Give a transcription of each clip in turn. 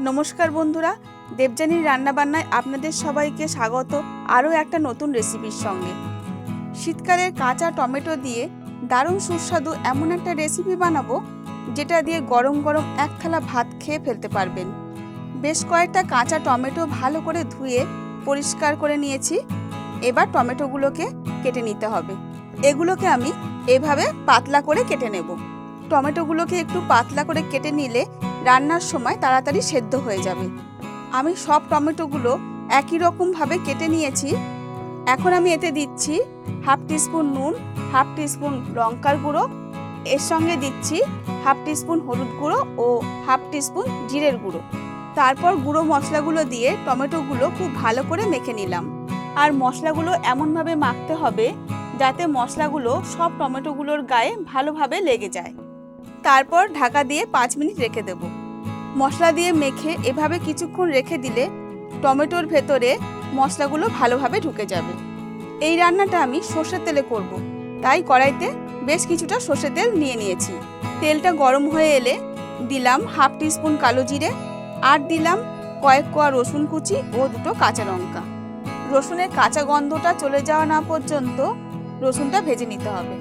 নমস্কার বন্ধুরা, দেবযানীর রান্নাবান্নায় আপনাদের সবাইকে স্বাগত আরও একটা নতুন রেসিপির সঙ্গে। শীতকালের কাঁচা টমেটো দিয়ে দারুণ সুস্বাদু এমন একটা রেসিপি বানাবো, যেটা দিয়ে গরম গরম এক থালা ভাত খেয়ে ফেলতে পারবেন। বেশ কয়েকটা কাঁচা টমেটো ভালো করে ধুয়ে পরিষ্কার করে নিয়েছি। এবার টমেটোগুলোকে কেটে নিতে হবে। এগুলোকে আমি এভাবে পাতলা করে কেটে নেব। টমেটোগুলোকে একটু পাতলা করে কেটে নিলে রান্নার সময় তাড়াতাড়ি সেদ্ধ হয়ে যাবে। আমি সব টমেটোগুলো একই রকমভাবে কেটে নিয়েছি। এখন আমি এতে দিচ্ছি হাফ টিস্পুন নুন, হাফ টিস্পুন লঙ্কার গুঁড়ো, এর সঙ্গে দিচ্ছি হাফ টিস্পুন হলুদ গুঁড়ো ও হাফ টিস্পুন জিরের গুঁড়ো। তারপর গুঁড়ো মশলাগুলো দিয়ে টমেটোগুলো খুব ভালো করে মেখে নিলাম। আর মশলাগুলো এমনভাবে মাখতে হবে যাতে মশলাগুলো সব টমেটোগুলোর গায়ে ভালোভাবে লেগে যায়। তারপর ঢাকা দিয়ে পাঁচ মিনিট রেখে দেব। মশলা দিয়ে মেখে এভাবে কিছুক্ষণ রেখে দিলে টমেটোর ভেতরে মশলাগুলো ভালোভাবে ঢুকে যাবে। এই রান্নাটা আমি সর্ষের তেলে করব। তাই কড়াইতে বেশ কিছুটা সর্ষের তেল নিয়ে নিয়েছি। তেলটা গরম হয়ে এলে দিলাম হাফ টিস্পুন কালো জিরে, আর দিলাম কয়েক কোয়া রসুন কুচি ও দুটো কাঁচা লঙ্কা। রসুনের কাঁচা গন্ধটা চলে যাওয়া না পর্যন্ত রসুনটা ভেজে নিতে হবে।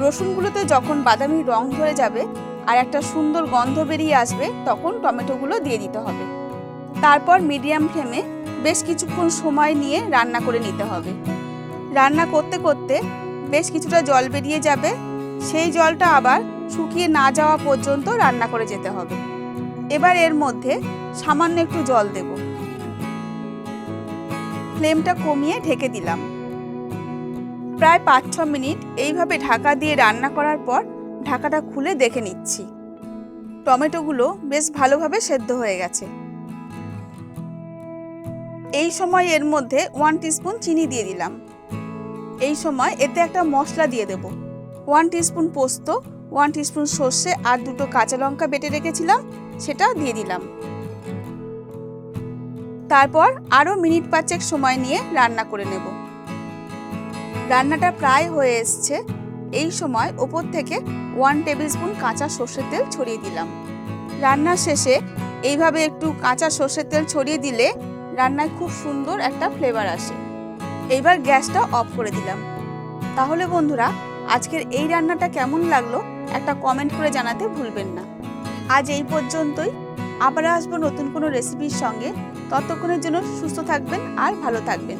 রসুনগুলোতে যখন বাদামি রং ধরে যাবে আর একটা সুন্দর গন্ধ বেরিয়ে আসবে, তখন টমেটোগুলো দিয়ে দিতে হবে। তারপর মিডিয়াম ফ্লেমে বেশ কিছুক্ষণ সময় নিয়ে রান্না করে নিতে হবে। রান্না করতে করতে বেশ কিছুটা জল বেরিয়ে যাবে। সেই জলটা আবার শুকিয়ে না যাওয়া পর্যন্ত রান্না করে যেতে হবে। এবার এর মধ্যে সামান্য একটু জল দেব। ফ্লেমটা কমিয়ে ঢেকে দিলাম। প্রায় পাঁচ, ছ মিনিট এইভাবে ঢাকা দিয়ে রান্না করার পর ঢাকাটা খুলে দেখে নিচ্ছি। টমেটোগুলো বেশ ভালোভাবে সেদ্ধ হয়ে গেছে। এই সময় এর মধ্যে ওয়ান টিস্পুন চিনি দিয়ে দিলাম। এই সময় এতে একটা মশলা দিয়ে দেব। ওয়ান টিস্পুন পোস্ত, ওয়ান টিস্পুন সর্ষে আর দুটো কাঁচা লঙ্কা বেটে রেখেছিলাম, সেটা দিয়ে দিলাম। তারপর আরও মিনিট পাঁচেক সময় নিয়ে রান্না করে নেব। রান্নাটা প্রায় হয়ে এসছে। এই সময় ওপর থেকে ওয়ান টেবিল স্পুন কাঁচা সর্ষের তেল ছড়িয়ে দিলাম। রান্নার শেষে এইভাবে একটু কাঁচা সর্ষের তেল ছড়িয়ে দিলে রান্নায় খুব সুন্দর একটা ফ্লেভার আসে। এইবার গ্যাসটা অফ করে দিলাম। তাহলে বন্ধুরা, আজকের এই রান্নাটা কেমন লাগল একটা কমেন্ট করে জানাতে ভুলবেন না। আজ এই পর্যন্তই। আবার আসব নতুন কোনো রেসিপির সঙ্গে। ততক্ষণের জন্য সুস্থ থাকবেন আর ভালো থাকবেন।